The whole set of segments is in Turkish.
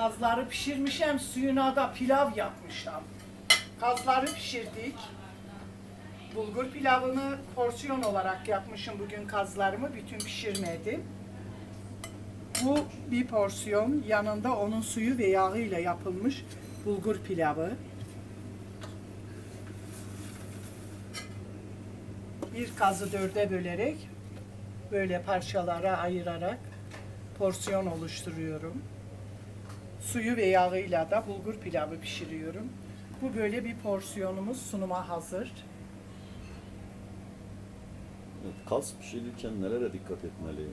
Kazları pişirmişem, suyuna da pilav yapmışam. Kazları pişirdik. Bulgur pilavını porsiyon olarak yapmışım bugün kazlarımı, bütün pişirmedim. Bu bir porsiyon, yanında onun suyu ve yağıyla yapılmış bulgur pilavı. Bir kazı dörde bölerek, böyle parçalara ayırarak porsiyon oluşturuyorum. Suyu ve yağıyla da bulgur pilavı pişiriyorum. Bu böyle bir porsiyonumuz sunuma hazır. Evet, Kaz pişirirken nelere dikkat etmeli?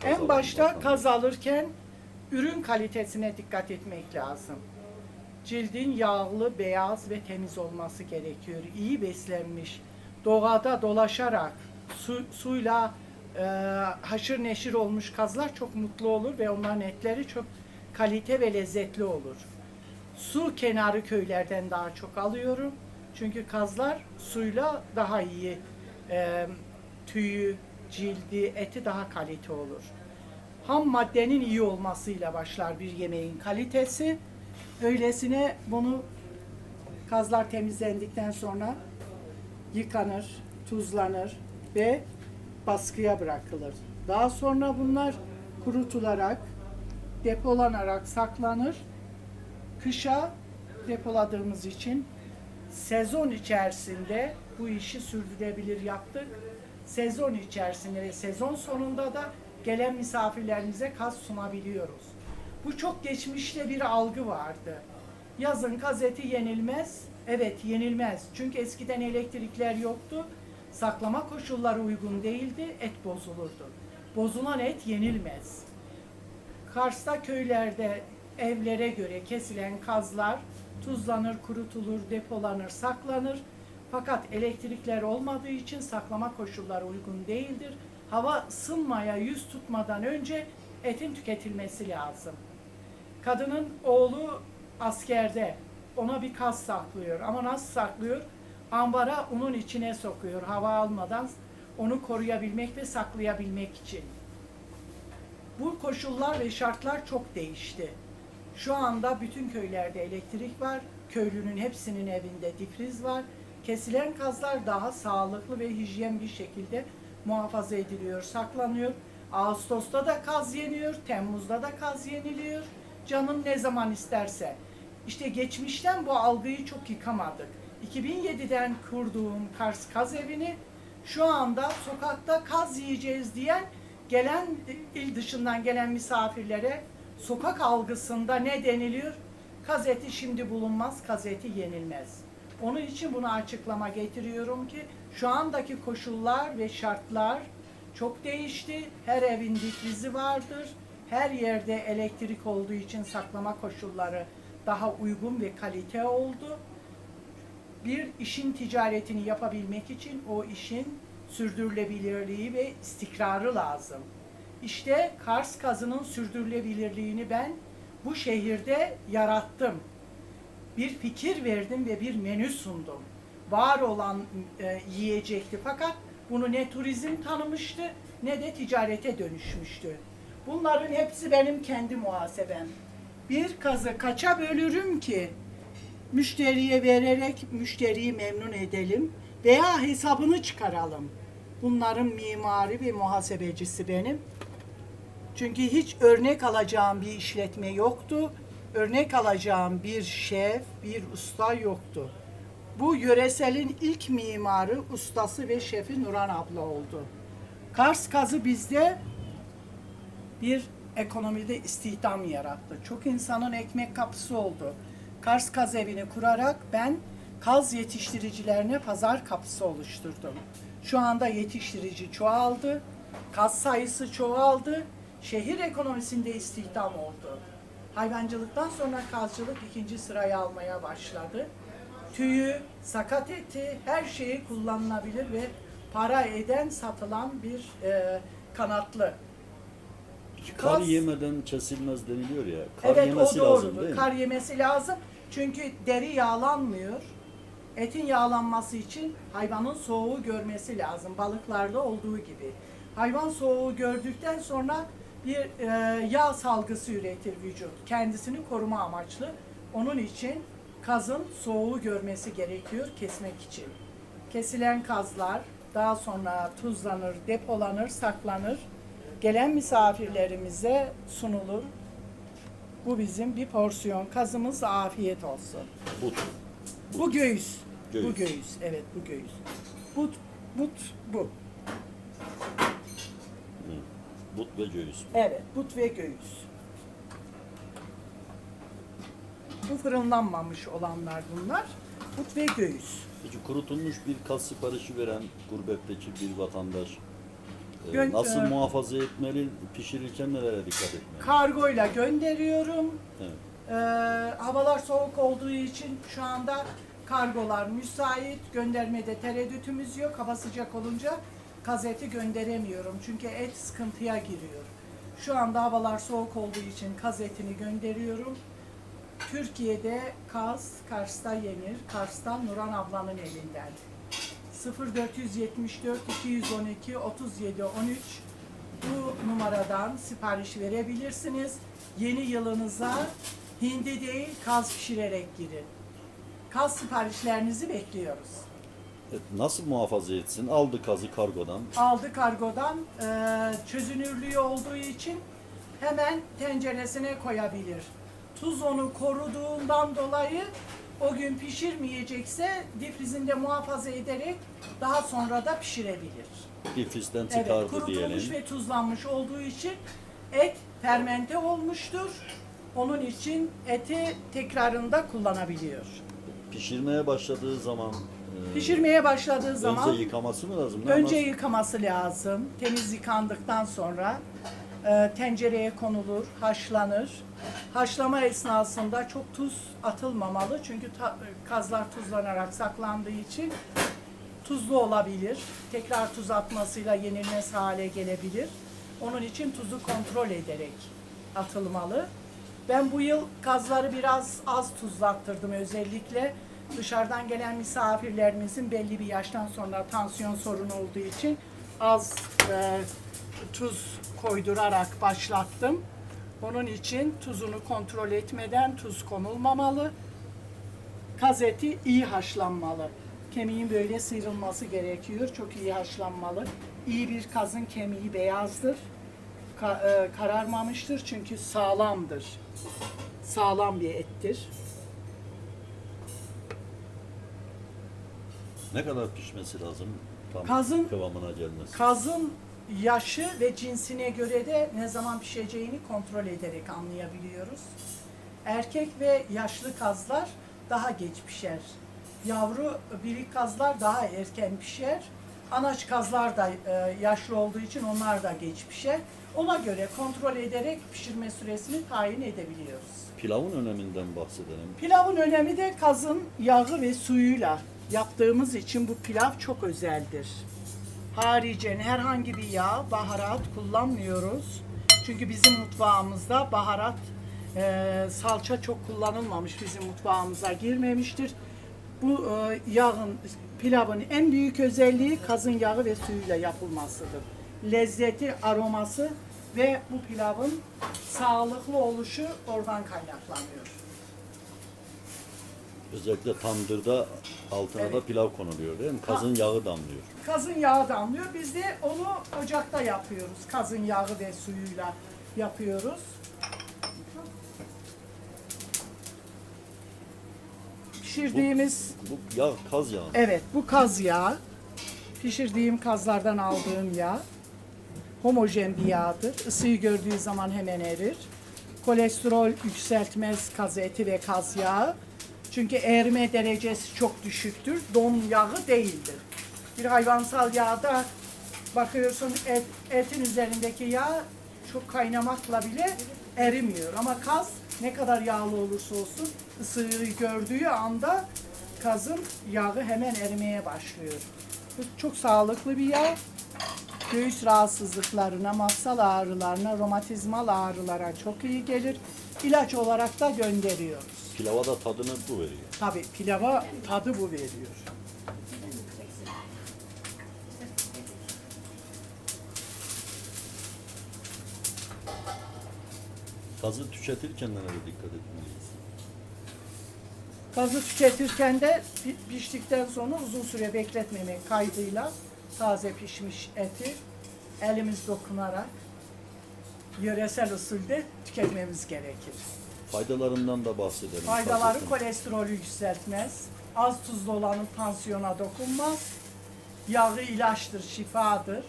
Kaz En başta vatandaş. kaz alırken ürün kalitesine dikkat etmek lazım. Cildin yağlı, beyaz ve temiz olması gerekiyor. İyi beslenmiş, doğada dolaşarak su, suyla e, haşır neşir olmuş kazlar çok mutlu olur ve onların etleri çok kalite ve lezzetli olur. Su kenarı köylerden daha çok alıyorum. Çünkü kazlar suyla daha iyi e, tüyü, cildi, eti daha kalite olur. Ham maddenin iyi olmasıyla başlar bir yemeğin kalitesi. Öylesine bunu kazlar temizlendikten sonra yıkanır, tuzlanır ve baskıya bırakılır. Daha sonra bunlar kurutularak, depolanarak saklanır. Kışa depoladığımız için sezon içerisinde bu işi sürdürebilir yaptık. Sezon içerisinde ve sezon sonunda da gelen misafirlerimize kaz sunabiliyoruz. Bu çok geçmişte bir algı vardı. Yazın kaz eti yenilmez. Evet yenilmez. Çünkü eskiden elektrikler yoktu. Saklama koşulları uygun değildi. Et bozulurdu. Bozulan et yenilmez. Kars'ta köylerde evlere göre kesilen kazlar tuzlanır, kurutulur, depolanır, saklanır. Fakat elektrikler olmadığı için saklama koşulları uygun değildir. Hava ısınmaya yüz tutmadan önce etin tüketilmesi lazım. Kadının oğlu askerde. Ona bir kaz saklıyor. Ama nasıl saklıyor? Ambara unun içine sokuyor hava almadan onu koruyabilmek ve saklayabilmek için. Bu koşullar ve şartlar çok değişti. Şu anda bütün köylerde elektrik var. Köylünün hepsinin evinde difriz var. Kesilen kazlar daha sağlıklı ve hijyen bir şekilde muhafaza ediliyor, saklanıyor. Ağustos'ta da kaz yeniyor, Temmuz'da da kaz yeniliyor. Canın ne zaman isterse. İşte geçmişten bu algıyı çok yıkamadık. 2007'den kurduğum Kars Kaz Evi'ni şu anda sokakta kaz yiyeceğiz diyen gelen il dışından gelen misafirlere sokak algısında ne deniliyor? Kaz eti şimdi bulunmaz, kaz eti yenilmez. Onun için bunu açıklama getiriyorum ki şu andaki koşullar ve şartlar çok değişti. Her evin difrizi vardır. Her yerde elektrik olduğu için saklama koşulları daha uygun ve kalite oldu. Bir işin ticaretini yapabilmek için o işin sürdürülebilirliği ve istikrarı lazım. İşte Kars kazının sürdürülebilirliğini ben bu şehirde yarattım. Bir fikir verdim ve bir menü sundum. Var olan e, yiyecekti fakat bunu ne turizm tanımıştı ne de ticarete dönüşmüştü. Bunların hepsi benim kendi muhasebem. Bir kazı kaça bölürüm ki müşteriye vererek müşteriyi memnun edelim veya hesabını çıkaralım. Bunların mimari ve muhasebecisi benim. Çünkü hiç örnek alacağım bir işletme yoktu. Örnek alacağım bir şef, bir usta yoktu. Bu yöreselin ilk mimarı, ustası ve şefi Nuran abla oldu. Kars kazı bizde bir ekonomide istihdam yarattı. Çok insanın ekmek kapısı oldu. Kars Kaz Evi'ni kurarak ben kaz yetiştiricilerine pazar kapısı oluşturdum. Şu anda yetiştirici çoğaldı, kaz sayısı çoğaldı, şehir ekonomisinde istihdam oldu. Hayvancılıktan sonra kazcılık ikinci sıraya almaya başladı. Tüyü, sakat eti, her şeyi kullanılabilir ve para eden satılan bir e, kanatlı. Kar Kaz- yemeden kesilmez deniliyor ya. Kar evet yemesi o lazım doğrudur. değil mi? Kar yemesi lazım. Çünkü deri yağlanmıyor. Etin yağlanması için hayvanın soğuğu görmesi lazım. Balıklarda olduğu gibi. Hayvan soğuğu gördükten sonra bir e, yağ salgısı üretir vücut. Kendisini koruma amaçlı. Onun için kazın soğuğu görmesi gerekiyor kesmek için. Kesilen kazlar daha sonra tuzlanır, depolanır, saklanır. Gelen misafirlerimize sunulur. Bu bizim bir porsiyon kazımız afiyet olsun. But. Bu göğüs. Göğüs. Bu göğüs. Evet bu göğüs. But, but, bu. But ve göğüs. Evet, but ve göğüs. Bu fırınlanmamış olanlar bunlar. But ve göğüs. Peki kurutulmuş bir kaz siparişi veren gurbetteki bir vatandaş e, Gön- nasıl e, muhafaza etmeli, pişirirken nelere dikkat etmeli? Kargoyla gönderiyorum. Evet. Ee, havalar soğuk olduğu için şu anda kargolar müsait. Göndermede tereddütümüz yok. Hava sıcak olunca kazeti gönderemiyorum. Çünkü et sıkıntıya giriyor. Şu anda havalar soğuk olduğu için kazetini gönderiyorum. Türkiye'de kaz Kars'ta yenir. Kars'tan Nuran ablanın elinden. 0474 212 37 13 bu numaradan sipariş verebilirsiniz. Yeni yılınıza hindi değil kaz pişirerek girin. Kaz siparişlerinizi bekliyoruz. Evet, Nasıl muhafaza etsin? Aldı kazı kargodan. Aldı kargodan e, çözünürlüğü olduğu için hemen tenceresine koyabilir. Tuz onu koruduğundan dolayı o gün pişirmeyecekse difrizinde muhafaza ederek daha sonra da pişirebilir. Difristen Evet, çıkardı kurutulmuş diyelim. ve tuzlanmış olduğu için et fermente olmuştur. Onun için eti tekrarında kullanabiliyor. Pişirmeye başladığı zaman e, Pişirmeye başladığı zaman önce yıkaması mı lazım? Ne önce yapar? yıkaması lazım. Temiz yıkandıktan sonra e, tencereye konulur, haşlanır. Haşlama esnasında çok tuz atılmamalı çünkü ta- kazlar tuzlanarak saklandığı için tuzlu olabilir. Tekrar tuz atmasıyla yenilmez hale gelebilir. Onun için tuzu kontrol ederek atılmalı. Ben bu yıl kazları biraz az tuzlattırdım özellikle. Dışarıdan gelen misafirlerimizin belli bir yaştan sonra tansiyon sorunu olduğu için az e, tuz koydurarak başlattım. Onun için tuzunu kontrol etmeden tuz konulmamalı. Kaz eti iyi haşlanmalı. Kemiğin böyle sıyrılması gerekiyor. Çok iyi haşlanmalı. İyi bir kazın kemiği beyazdır. Ka- e, kararmamıştır çünkü sağlamdır. Sağlam bir ettir. Ne kadar pişmesi lazım? Tam Kazın- kıvamına gelmesi. Kazın yaşı ve cinsine göre de ne zaman pişeceğini kontrol ederek anlayabiliyoruz. Erkek ve yaşlı kazlar daha geç pişer. Yavru birik kazlar daha erken pişer. Anaç kazlar da e, yaşlı olduğu için onlar da geç pişer. Ona göre kontrol ederek pişirme süresini tayin edebiliyoruz. Pilavın öneminden bahsedelim. Pilavın önemi de kazın yağı ve suyuyla yaptığımız için bu pilav çok özeldir. Haricen herhangi bir yağ, baharat kullanmıyoruz. Çünkü bizim mutfağımızda baharat, e, salça çok kullanılmamış bizim mutfağımıza girmemiştir. Bu e, yağın, pilavın en büyük özelliği kazın yağı ve suyuyla yapılmasıdır. Lezzeti, aroması ve bu pilavın sağlıklı oluşu oradan kaynaklanıyor. Özellikle tandırda altına da Evet. pilav konuluyor değil mi? Kazın yağı damlıyor. Kazın yağı damlıyor. Biz de onu ocakta yapıyoruz. Kazın yağı ve suyuyla yapıyoruz. Pişirdiğimiz Bu yağ kaz yağı. evet bu kaz yağı. Pişirdiğim kazlardan aldığım yağ. Homojen bir yağdır. Isıyı gördüğü zaman hemen erir. Kolesterol yükseltmez kaz eti ve kaz yağı. Çünkü erime derecesi çok düşüktür. Don yağı değildir. Bir hayvansal yağda bakıyorsun et, etin üzerindeki yağ çok kaynamakla bile erimiyor. Ama kaz ne kadar yağlı olursa olsun ısıyı gördüğü anda kazın yağı hemen erimeye başlıyor. Bu çok sağlıklı bir yağ. Göğüs rahatsızlıklarına, mafsal ağrılarına, romatizmal ağrılara çok iyi gelir. İlaç olarak da gönderiyoruz. Pilava da tadını bu veriyor. Tabii pilava tadı bu veriyor. Kazı tüketirken nelere dikkat etmeliyiz? Kazı tüketirken de pi- piştikten sonra uzun süre bekletmemek kaydıyla taze pişmiş eti elimiz dokunarak yöresel usulde tüketmemiz gerekir. Faydalarından da bahsedelim. Faydaları Kazetin. kolesterolü yükseltmez, az tuzlu olanın tansiyona dokunmaz, yağı ilaçtır, şifadır.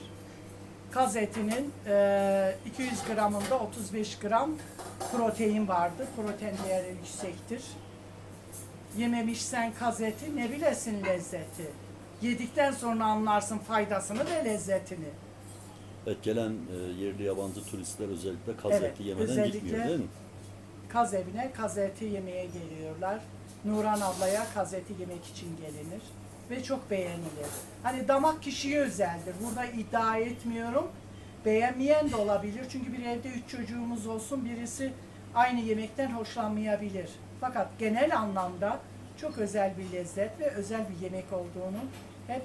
Kaz etinin eee, 200 gramında 35 gram protein vardır. Protein değeri yüksektir. Yememişsen kaz eti ne bilesin lezzeti. Yedikten sonra anlarsın faydasını ve lezzetini. Evet, gelen e, yerli yabancı turistler özellikle kaz Evet, eti yemeden özellikle- gitmiyor değil mi? Kaz evine kaz eti yemeye geliyorlar. Nuran ablaya kaz eti yemek için gelinir ve çok beğenilir. Hani damak kişiye özeldir. Burada iddia etmiyorum. Beğenmeyen de olabilir. Çünkü bir evde üç çocuğumuz olsun birisi aynı yemekten hoşlanmayabilir. Fakat genel anlamda çok özel bir lezzet ve özel bir yemek olduğunu hep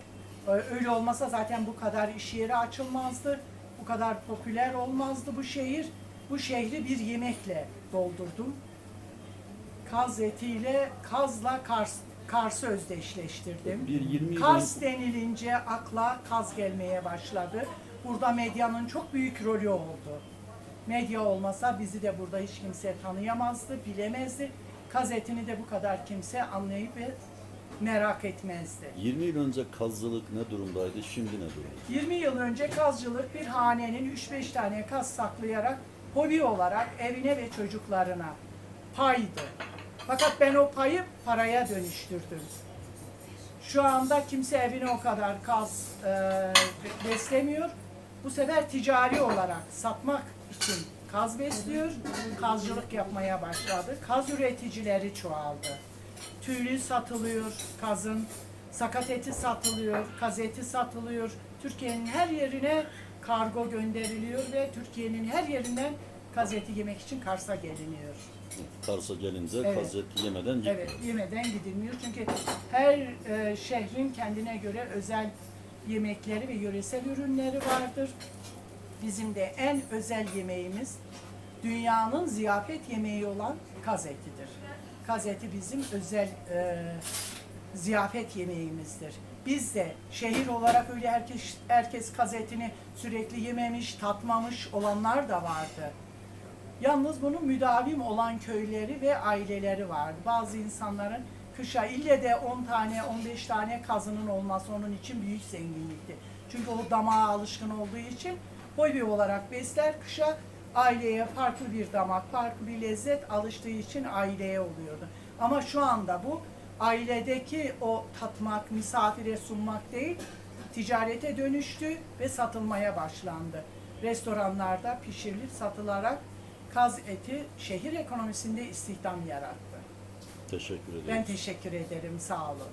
e, öyle olmasa zaten bu kadar iş yeri açılmazdı. Bu kadar popüler olmazdı bu şehir. Bu şehri bir yemekle doldurdum. Kaz etiyle, kazla Kars, Kars'ı özdeşleştirdim. Bir 20 yıl Kars denilince akla kaz gelmeye başladı. Burada medyanın çok büyük rolü oldu. Medya olmasa bizi de burada hiç kimse tanıyamazdı, bilemezdi. Kaz etini de bu kadar kimse anlayıp ve merak etmezdi. 20 yıl önce kazcılık ne durumdaydı, şimdi ne durumda? 20 yıl önce kazcılık bir hanenin 3-5 tane kaz saklayarak hobi olarak evine ve çocuklarına paydı. Fakat ben o payı paraya dönüştürdüm. Şu anda kimse evine o kadar kaz e, beslemiyor. Bu sefer ticari olarak satmak için kaz besliyor. Kazcılık yapmaya başladı. Kaz üreticileri çoğaldı. Tüylü satılıyor kazın. Sakat eti satılıyor, kaz eti satılıyor. Türkiye'nin her yerine kargo gönderiliyor ve Türkiye'nin her yerinden kaz eti yemek için Kars'a geliniyor. Kars'a gelince Evet. kaz eti yemeden gitmiyor. Evet, yemeden gidilmiyor. Çünkü her e, şehrin kendine göre özel yemekleri ve yöresel ürünleri vardır. Bizim de en özel yemeğimiz dünyanın ziyafet yemeği olan kaz etidir. Kaz eti bizim özel e, ziyafet yemeğimizdir. Biz de şehir olarak öyle herkes, herkes kaz etini sürekli yememiş, tatmamış olanlar da vardı. Yalnız bunun müdavim olan köyleri ve aileleri vardı. Bazı insanların kışa ille de 10 tane 15 tane kazının olması onun için büyük zenginlikti. Çünkü o damağa alışkın olduğu için hobi olarak besler kışa aileye farklı bir damak, farklı bir lezzet alıştığı için aileye oluyordu. Ama şu anda bu ailedeki o tatmak, misafire sunmak değil, ticarete dönüştü ve satılmaya başlandı. Restoranlarda pişirilip satılarak kaz eti şehir ekonomisinde istihdam yarattı. Teşekkür ederim. Ben teşekkür ederim, sağ olun.